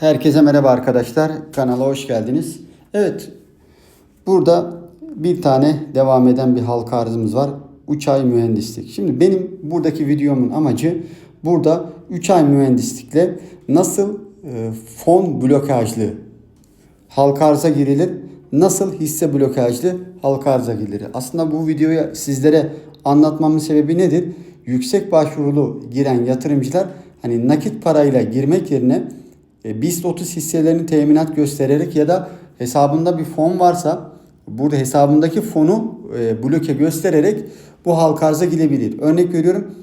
Herkese merhaba arkadaşlar. Kanala hoş geldiniz. Evet. Burada bir tane devam eden bir halka arzımız var. 3 ay mühendislik. Şimdi benim buradaki videomun amacı burada 3 ay mühendislikle nasıl e, fon blokajlı halka arıza girilir, nasıl hisse blokajlı halka arıza girilir. Aslında bu videoyu sizlere anlatmamın sebebi nedir? Yüksek başvurulu giren yatırımcılar hani nakit parayla girmek yerine BIST 30 hisselerini teminat göstererek ya da hesabında bir fon varsa burada hesabındaki fonu e, bloke göstererek bu halka arıza girebilir. Örnek veriyorum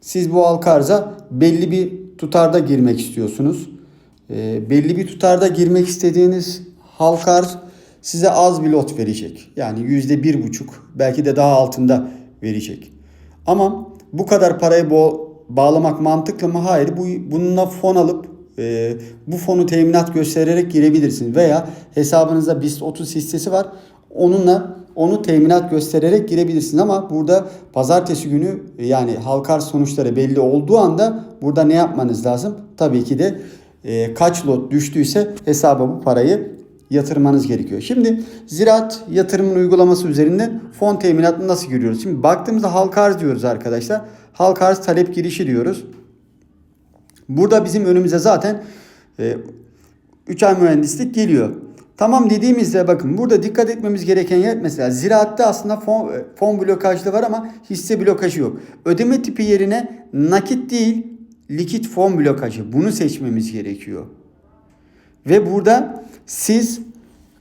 siz bu halka arıza belli bir tutarda girmek istiyorsunuz. E, belli bir tutarda girmek istediğiniz halka arz size az bir lot verecek. Yani yüzde bir buçuk belki de daha altında verecek. Ama bu kadar parayı bağlamak mantıklı mı? Hayır. Bu, bununla fon alıp e, bu fonu teminat göstererek girebilirsiniz. Veya hesabınızda BIST 30 hissesi var. Onunla onu teminat göstererek girebilirsiniz. Ama burada pazartesi günü yani halka arz sonuçları belli olduğu anda burada ne yapmanız lazım? Tabii ki de e, kaç lot düştüyse hesaba bu parayı yatırmanız gerekiyor. Şimdi ziraat yatırımın uygulaması üzerinden fon teminatını nasıl görüyoruz? Şimdi baktığımızda halka arz diyoruz arkadaşlar. Halka arz talep girişi diyoruz. Burada bizim önümüze zaten 3 ay mühendislik geliyor. Tamam dediğimizde bakın burada dikkat etmemiz gereken yer mesela ziraatte aslında fon, fon blokajlı var ama hisse blokajı yok. Ödeme tipi yerine nakit değil likit fon blokajı bunu seçmemiz gerekiyor. Ve burada siz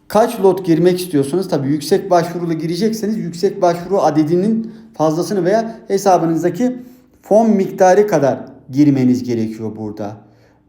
kaç lot girmek istiyorsunuz? Tabii yüksek başvurulu girecekseniz yüksek başvuru adedinin fazlasını veya hesabınızdaki fon miktarı kadar girmeniz gerekiyor burada.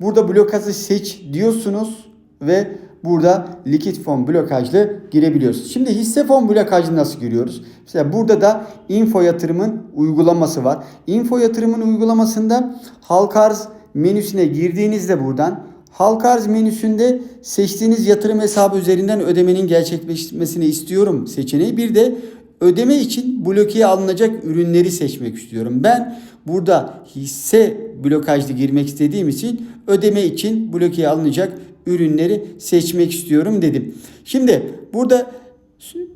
Burada blokajı seç diyorsunuz ve burada likit fon blokajlı girebiliyoruz. Şimdi hisse fon blokajlı nasıl giriyoruz? Mesela burada da info yatırımın uygulaması var. Info yatırımın uygulamasında halka arz menüsüne girdiğinizde buradan halka arz menüsünde seçtiğiniz yatırım hesabı üzerinden ödemenin gerçekleşmesini istiyorum seçeneği. Bir de ödeme için blokeye alınacak ürünleri seçmek istiyorum. Ben burada hisse blokajlı girmek istediğim için ödeme için blokeye alınacak ürünleri seçmek istiyorum dedim. Şimdi burada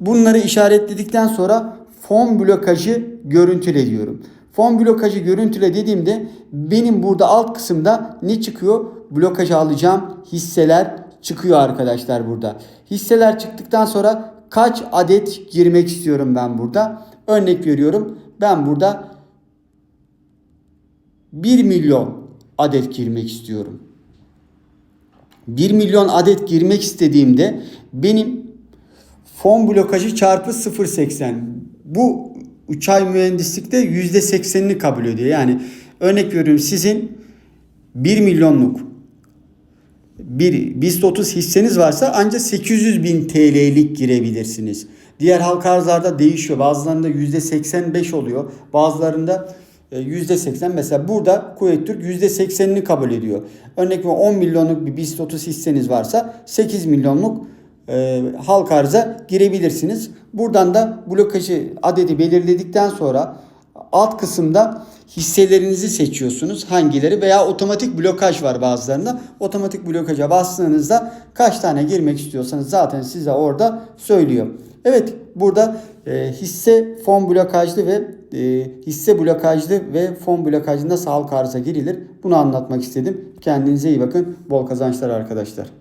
bunları işaretledikten sonra fon blokajı görüntüle diyorum. Fon blokajı görüntüle dediğimde benim burada alt kısımda ne çıkıyor? Blokajı alacağım hisseler çıkıyor arkadaşlar burada. Hisseler çıktıktan sonra kaç adet girmek istiyorum ben burada? Örnek veriyorum. Ben burada 1 milyon adet girmek istiyorum. 1 milyon adet girmek istediğimde benim fon blokajı çarpı 0.80 bu 3 ay mühendislikte %80'ini kabul ediyor. Yani örnek veriyorum sizin 1 milyonluk bir BIST 30 hisseniz varsa ancak 800 bin TL'lik girebilirsiniz. Diğer halka arzlarda değişiyor. Bazılarında %85 oluyor. Bazılarında %80 mesela burada Kuveyt Türk %80'ini kabul ediyor. Örnek 10 milyonluk bir BIST 30 hisseniz varsa 8 milyonluk e, halka arıza girebilirsiniz. Buradan da blokajı adedi belirledikten sonra alt kısımda hisselerinizi seçiyorsunuz. Hangileri veya otomatik blokaj var bazılarında. Otomatik blokaja bastığınızda kaç tane girmek istiyorsanız zaten size orada söylüyor. Evet burada e, hisse fon blokajlı ve e, hisse blokajlı ve fon blokajlı nasıl halka arıza girilir bunu anlatmak istedim. Kendinize iyi bakın. Bol kazançlar arkadaşlar.